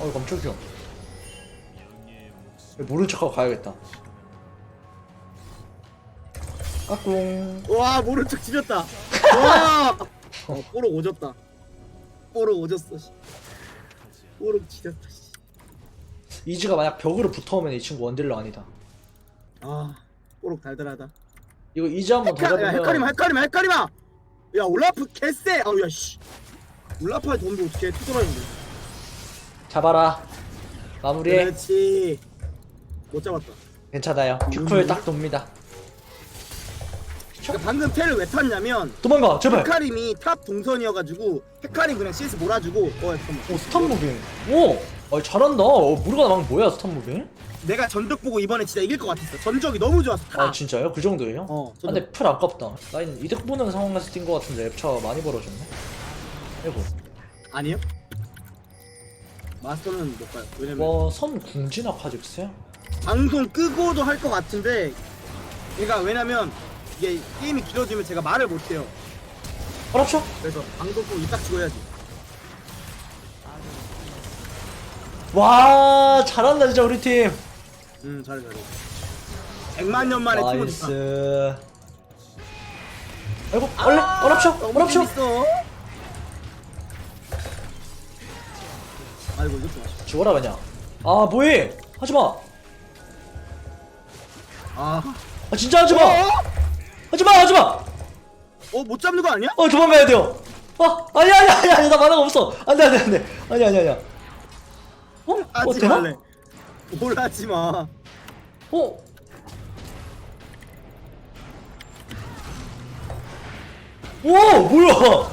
어 깜짝이야 모른 척하고 가야겠다 까꿍 와 모른 척 지렸다. 와. 어 뽀록 오졌다. 뽀록 오졌어. 씨. 뽀록 지렸다. 씨. 이즈가 만약 벽으로 붙어오면 이 친구 원딜러 아니다 아 뽀록 달달하다. 이거 이즈 한번 더 헤카, 야, 헤카리마 잡으면 헤카리마 헤카리마. 야 올라프 개쎄. 아우 야 씨. 올라프에 덤비 어떻게 투덜하는데? 잡아라. 마무리해. 그렇지. 못 잡았다. 괜찮아요. 음. 큐풀 딱 돕니다. 그러니까 방금 텔을 왜 탔냐면 도망가 제발. 헤카림이 탑 동선이어가지고 헤카림 그냥 CS 몰아주고 어 잠깐만. 오 스탑 무빙. 오 어, 잘한다. 어, 무르가 나방 뭐야 스탑 무빙? 내가 전적 보고 이번에 진짜 이길 것 같았어. 전적이 너무 좋았어. 다. 아 진짜요? 그 정도예요? 어 아, 근데 풀 아깝다. 라인 이득 보는 상황에서 뛴거 같은데 랩차 많이 벌어졌네. 아이고. 아니요 마스터는 못 가요. 왜냐면 뭐, 와선 궁지나 카직스야? 방송 끄고도 할 것 같은데 그러니까 왜냐면 이게 게임이 길어지면 제가 말을 못 해요. 어랍쇼? 그래서 방송 꼭 이딱 치고 해야지. 와 잘한다 진짜 우리 팀. 음 잘해 잘해. 100만 년 만에 팀을 나이스. 아이고 원래 어랍쇼 어랍쇼 재밌어 아이고 아쉽다 죽어라 그냥 아 뭐해 하지마 아 아 진짜 하지마 어? 하지마 하지마 어? 못 잡는 거 아니야? 어 도망가야 돼요 아 아니야 아니야 아니야 아니야, 나 만화가 없어 안돼 안돼 안돼 아니야 아니야 아니야 어? 어 하지 되나? 말래 뭘 하지 마 어? 오 뭐야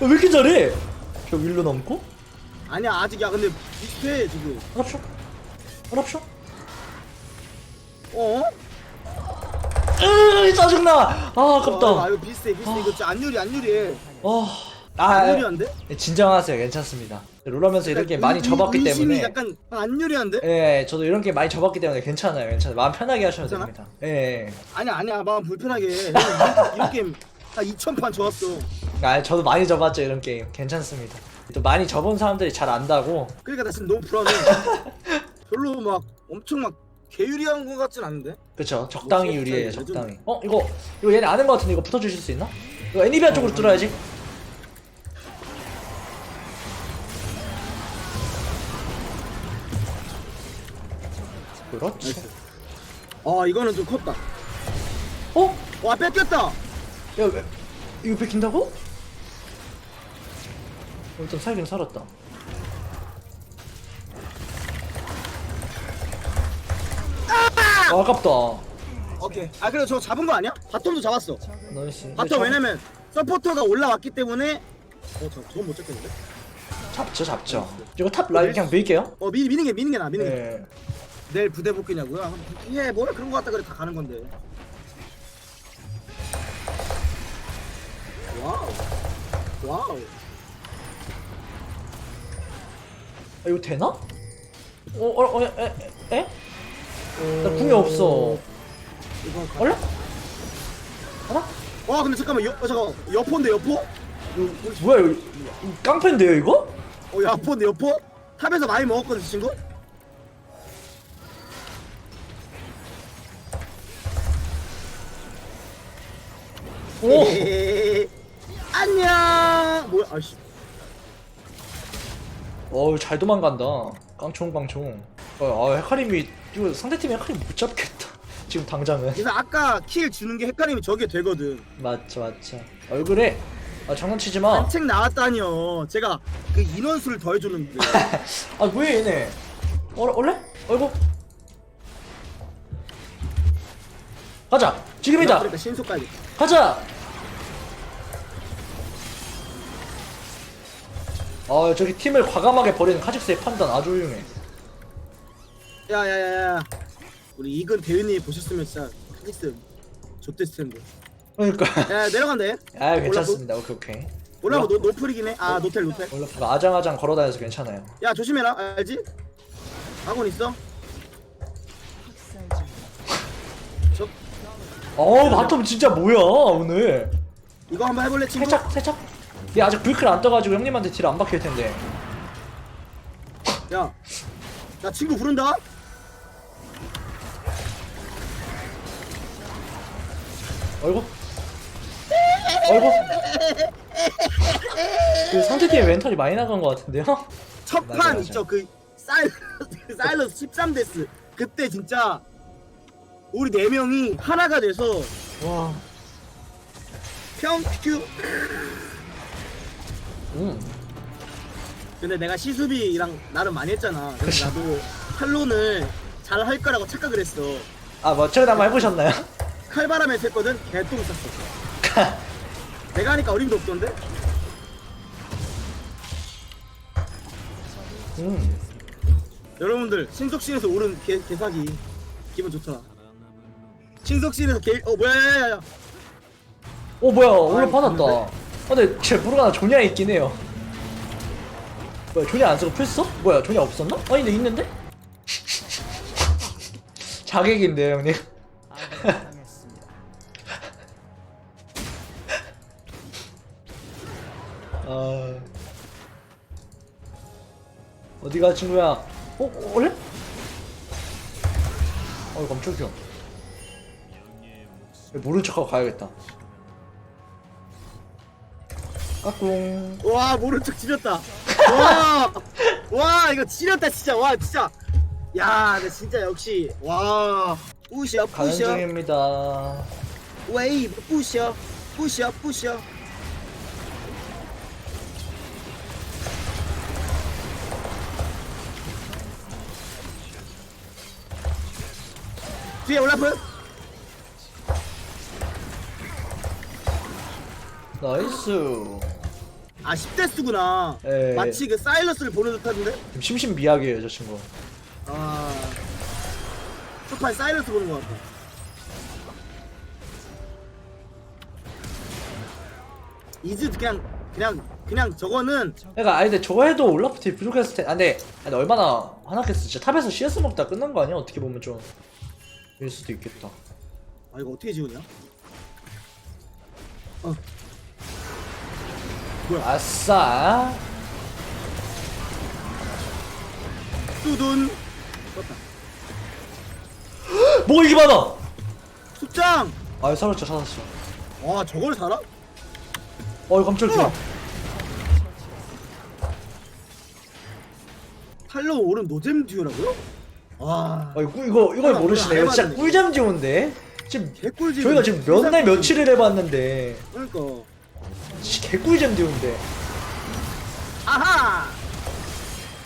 왜 이렇게 잘해 저 윌로 넘고? 아니야 아직 야 근데 비슷해 지금. 어랍쇼 어랍쇼 어? 으 짜증나. 아 아, 아깝다. 이거 비슷해 비슷해. 아. 이거 진짜 안 유리 안 유리해. 아, 안아 유리한데? 진정하세요. 괜찮습니다. 롤하면서 이런 게임 많이 의- 접었기 때문에. 약간 안 유리한데? 예 저도 이런 게임 많이 접었기 때문에 괜찮아요 괜찮아요. 마음 편하게 하셔도 괜찮아? 됩니다. 예 아니야 아니야. 마음 불편하게 해. 이런, 게임. 한 2천판 좋았어. 아 저도 많이 접었죠 이런 게임. 괜찮습니다 또 많이 접은 사람들이 잘 안다고. 그러니까 나 지금 너무 불안해. 별로 막 엄청 막 개유리한 것 같진 않은데? 그쵸. 적당히 뭐, 유리해요 좀- 적당히. 어 이거 이거 얘네 아는 거 같은데 이거 붙어주실 수 있나? 이거 애니비아 쪽으로 뚫어야지. 그렇지. 아 이거는 좀 컸다. 어? 와 뺏겼다. 야 왜, 이거 뺏긴다고? 어, 일단 살긴 살았다. 아, 아깝다. 오케이. 아 그래 저 잡은 거 아니야? 바텀도 잡았어. 나이스. 바텀 왜냐면 서포터가 올라왔기 때문에 어 저, 저건 못 잡겠는데? 잡죠 잡죠. 이거 탑 라인 그냥 밀게요. 어 미, 미는 게 미는 게 나아 미는 게. 예. 내일 부대 복귀냐고요? 예 뭐야? 그런 거 같다 그래. 다 가는 건데. 와우. 와우 아, 이거 되나? 어, 어, 어, 에, 에? 에? 나 궁이 없어. 이거 가... 원래? 하나? 와 근데 잠깐만 여, 어, 잠깐 여포인데 여포? 뭐야, 이거, 이거 깡패인데요, 이거? 어 여포인데 여포? 탑에서 많이 먹었거든 이 친구? 오! 안녕 뭐야 아씨 어우, 잘 도망간다. 깡총, 깡총. 어, 아, 헤카림이, 이거 상대팀이 헤카림 못 잡겠다. 지금 당장은. 그래서 아까 킬 주는 게 헷갈림이 저게 되거든 맞죠, 맞죠. 얼굴에, 아, 장난치지 마. 산책 나왔다니요 제가 그 인원수를 더해줬는데 아, 뭐야, 얘네. 어, 원래? 어이구. 가자! 지금이다! 그러니까 신속 가야겠다 가자! 아 저기 팀을 과감하게 버리는 카직스의 판단 아주 훌륭해. 야야야야. 우리 이근 대위님 보셨으면 진짜 카직스 좆됐을 텐데. 그러니까. 야 내려간대 아 괜찮습니다. 오케이 오케이. 올라가 노, 노플이긴 해아 노텔 노텔. 원래 아장아장 걸어다녀서 괜찮아요. 야 조심해라. 알지? 아군 있어? 저 어우 바텀 진짜 뭐야 오늘? 이거 한번 해볼래 친구? 살짝 살짝 얘 아직 불클 안 떠가지고 형님한테 딜 안 박힐 텐데 야, 나 친구 부른다. 어이구 어이구 그 상대팀의 멘탈이 많이 나간 것 같은데요? 첫 맞아, 판 맞아. 있죠 그 사일러스 사일러스 13 데스 그때 진짜 우리 네 명이 하나가 돼서 와 평큐 음. 근데 내가 시수비랑 나름 많이 했잖아. 그래서 나도 탈론을 잘 할 거라고 착각을 했어. 아, 뭐, 최근 한번 해보셨나요? 칼바람에서 했거든? 개똥 쌌어. 내가 하니까 어림도 없던데? 음. 여러분들 신속신에서 오른 개, 개사기 기분 좋더라 신속신에서 개 어 뭐야 야 야 야. 오, 뭐야, 오늘 아이, 받았다. 아, 근데 제 모르가나 조냐 있긴 해요. 뭐야, 조냐 안 쓰고 풀 써? 뭐야, 조냐 없었나? 아니, 근데 있는데? 자객인데요, 형님. 아... 어디가 친구야? 어? 어 원래? 어 깜짝이야 모른 척하고 가야겠다 까꿍 와 모른 척 지렸다. 와, 와 이거 지렸다 진짜. 와 진짜. 야, 나 진짜 역시 와. 뿌셔 가는 뿌셔 중입니다. 웨이브 뿌셔 뿌셔 뿌셔 뒤에 올라프 나이스. 아 10대스구나. 에. 마치 그 사일러스를 보는 듯한데? 좀 심신미약이에요 저 친구. 아. 초판 사일러스 보는 것 같아. 이즈 그냥 그냥 그냥 저거는 그러니까 아니 근데 저거 해도 올라프 딜 부족했을 텐데 아, 근데, 아니, 얼마나 하나겠어. 진짜 탑에서 CS 먹다 끝난 거 아니야? 어떻게 보면 좀. 일 수도 있겠다. 아 이거 어떻게 지우냐? 어 아싸. 뚜둔. 떴다 뭐가 이게 많아? 숙장! 아 살았죠 살았죠 와 저걸 살아? 어이 깜짝이야 어. 탈로 오른 노잼 듀오라고요? 와. 아 이거 이거 이걸 아, 모르시네. 안 이거 진짜. 꿀잼 듀오인데? 지금 개꿀잼 저희가 지금 몇 날 며칠을 해봤는데. 그러니까 씨, 개꿀잼 듀오인데. 아하!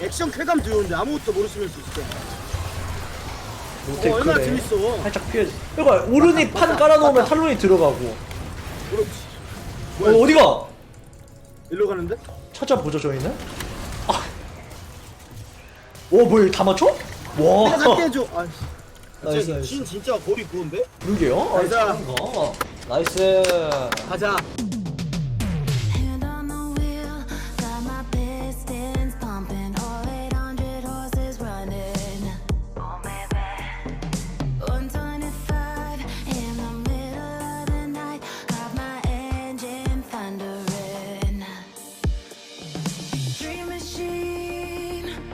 액션 쾌감 듀오인데 아무것도 모르시면서 진짜 못해 어, 얼마나 그래 재밌어. 살짝 피해 그러니까 오른이 판 깔아놓으면 탈론이 들어가고. 그렇지. 어, 어디가? 일로 가는데? 찾아보죠 저희는? 아. 오 뭐야 이거 다 맞춰? 내가 와 해줘. 아이씨 나이스, 나이스. 진 진짜 거리 구운데? 그러게요? 아. 잘한다. 나이스. 가자